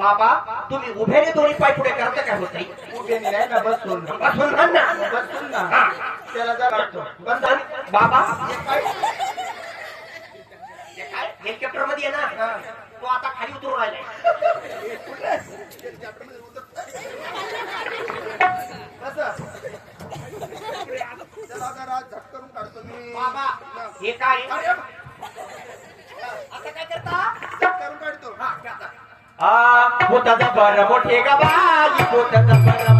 बाबा तुम्ही उभ्याने दोन्ही पाय पुढे करता काय होत नाही? उभे नाही ना बसून बसून म्हण ना. बसून ना. त्याला जरा वाटतो. बस झालं. बाबा हेलिकॉप्टरमध्ये आहे ना. तो आता खाली उतरून राहिलाय. जरा झटकन काढतो मी. बाबा हे काय? puta da barra, motega vai, puta da barra,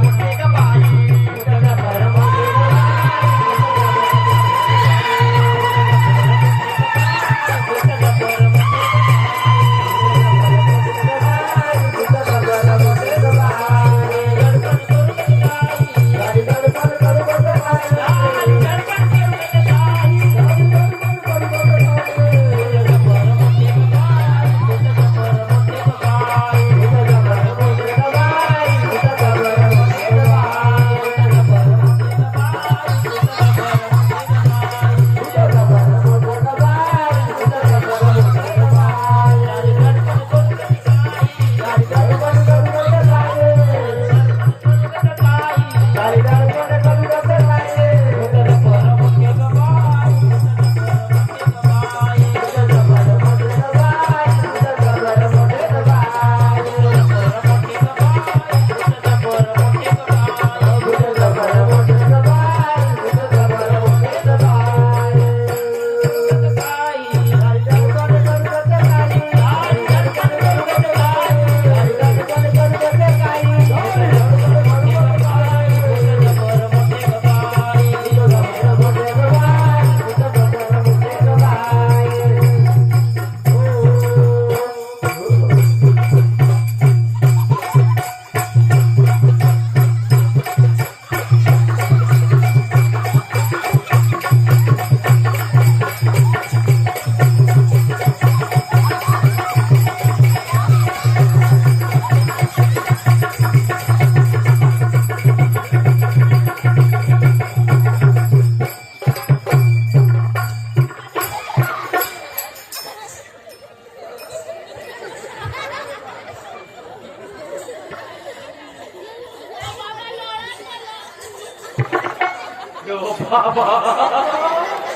बाबा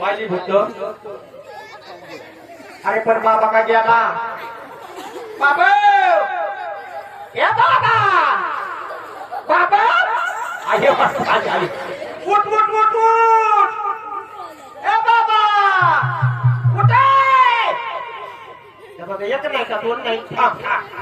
माझी भूत अरे पण बाबा का गेला बाबा या बाबा बाबा आहे आली आली उठ उठ उठ उठ ए बाबा उठे हे बघा एक नाही का दोन नाही थांब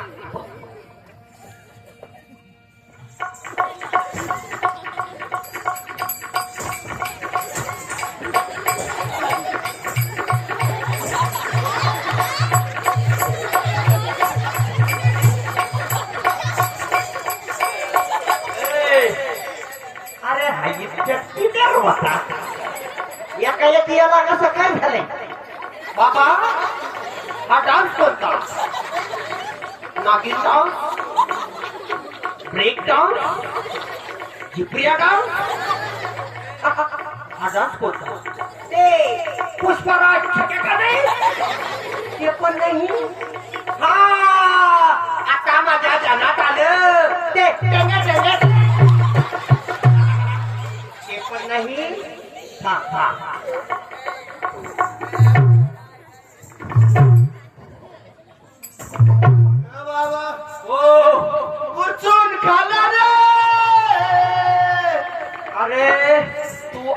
हा डान्स कोणता नागिन डान्स ब्रेक डान्स. झिपरिया डान्स. हा डान्स कोणता ते पुष्पराज का नाही. ते पण नाही. हा आता माझ्या ध्यानात आलं. ते पण नाही. हा हा.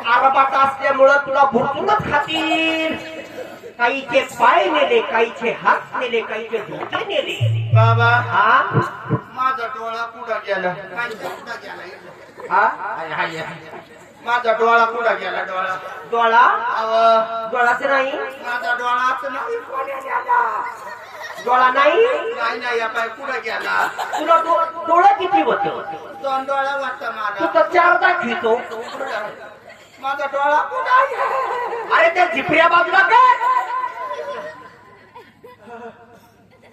तू आरबाट असल्यामुळं तुला भुरकूनच खातील. काहीचे पाय नेले काहीचे हात नेले काहीचे डोके नेले. बाबा हा? माझा डोळा कुठं गेला? माझा कुठं गेला हा? हाय, हाय, हाय. माझा डोळा कुठं गेला डोळा? डोळा? अव. डोळाचे नाही? माझा डोळाच नाही. कोण्या डोळा नाही? नाही नाही या कुठं गेला? तुला डो- डोळं किती होत? दोन डोळा वाटत तू तर चार दाखवितो माझा डोळा कुठं अरे त्या झिपऱ्या बाजूला काय?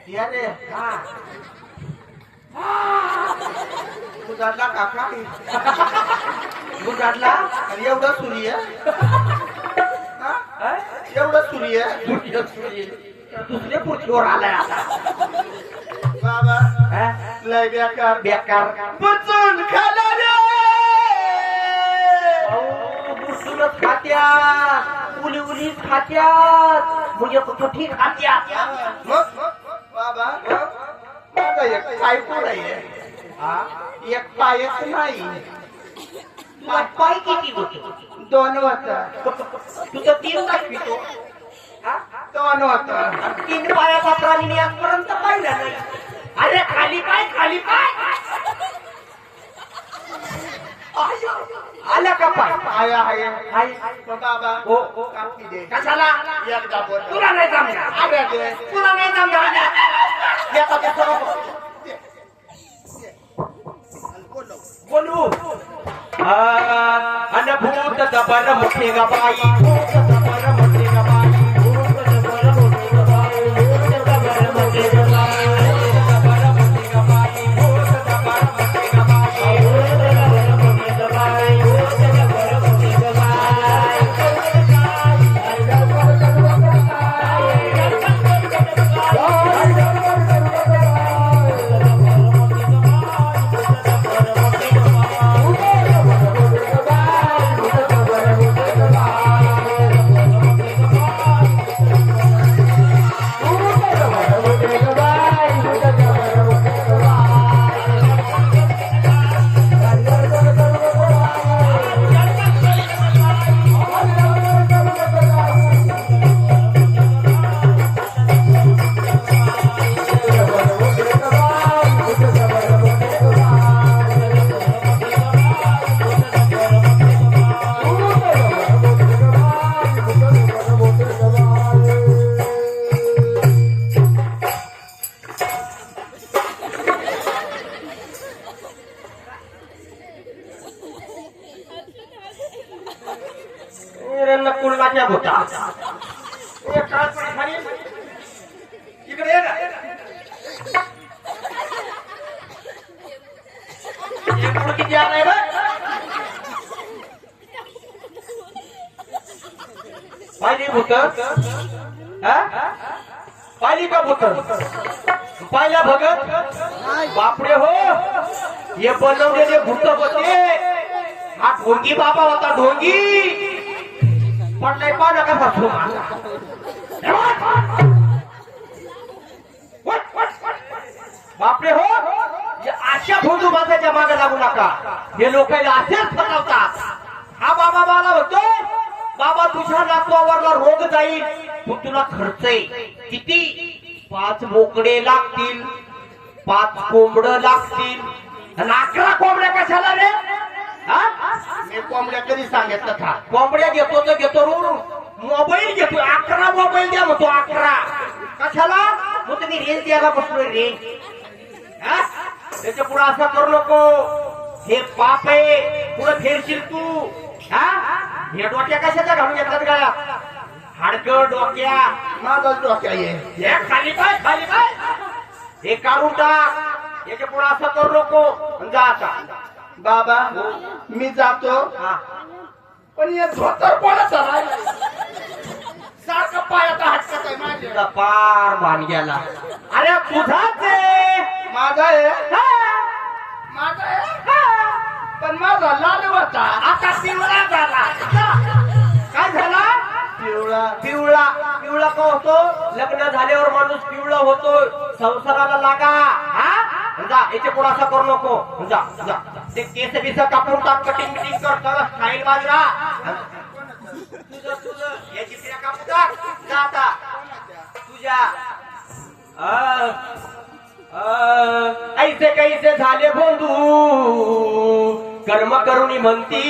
या रे. हा. उजाडला काका. गुजरातला आणि एवढं सूर्य? एवढं सूर्य. सूर्य. सूर्य दुसऱ्या पृथ्वीवर आलाय आता. बाबा हा? लय बेकार. बेकार. बचून खाला खात्यात. उली उलीच खात्यात. म्हणजे कठी खात्यात. मग? बाबा माझा एक पाय आहे? एक पायच नाही. तुला पाय किती होते? दोन होता. तुझं तीन काय पितो. हा? दोन होता. तीन पायाचा प्राणी मी आजपर्यंत पाहिला नाही. अरे खाली पाय खाली पाय आयो, आला का पाय पाय आहे हाय. मग बाबा हो, हो. कापी दे कशाला एकदा बोल तुला नाही जमणार अरे दे तुला नाही जमणार येता ते सर्व बोलू अनभूत दबर मुठे गबाई भूत कुर्णाच्या होता इकडे ये आलाय पाहिली भूत? पाहिली का भूत? पाहिला भगत? बापरे हो। हे बनवलेले भूत होते. हा ढोंगी बाबा होता ढोंगी. पडलाय पाहिला कसा ठोमा बापरे हो अशा फोटो बाजाच्या मागे लागू नका. हे लोकांना असेच फसवतात. हा बाबा मला होतो बाबा तुझ्या नातवावरला रोग जाईल पण तुला खर्च किती? पाच मोकडे लागतील पाच कोंबड लागतील. आणि अकरा कोंबड्या कशाला रे? हा? मी कोंबड्या कधी सांगितलं था कोंबड्या घेतो तर घेतो रो मोबाईल घेतो. अकरा मोबाईल द्या म्हणतो अकरा. कशाला? मग तुम्ही रेंज द्यायला बसलोय रेंज? त्याच्या पुढे असं करू नको. हे पाप आहे. पुढे फेरशील तू. हा? हे डोक्या कशाच्या घालून घेतलात गाड्या हाडकं डोक्या. माझाच डोक्या ये. हे खाली पाय खाली पाय. हे काढून टाक. याच्यापुढे असं करू नको. जा आता. बाबा मी जातो. पण हे धोतर कोणाचं राहिलं? सारखं पायात हटकत आहे माझ्या. पार भान गेला. अरे तुझाच आहे माझा आहे. माझा आहे. पण माझा लाल होता. आता पिवळा झाला. काय झाला? पिवळा. पिवळा. पिवळा का होतो? लग्न झाल्यावर माणूस पिवळा होतो. संसाराला लागा. हा? जा पुढे असं करू नको. जा जा. ते केस बिस कापून टाक कटिंग बिटिंग कर चला स्टाईल बाजरा तुझं तुझं याची टाक. जा आता. तुझ्या. ऐसे कैसे झाले बंधू कर्म करुणी म्हणती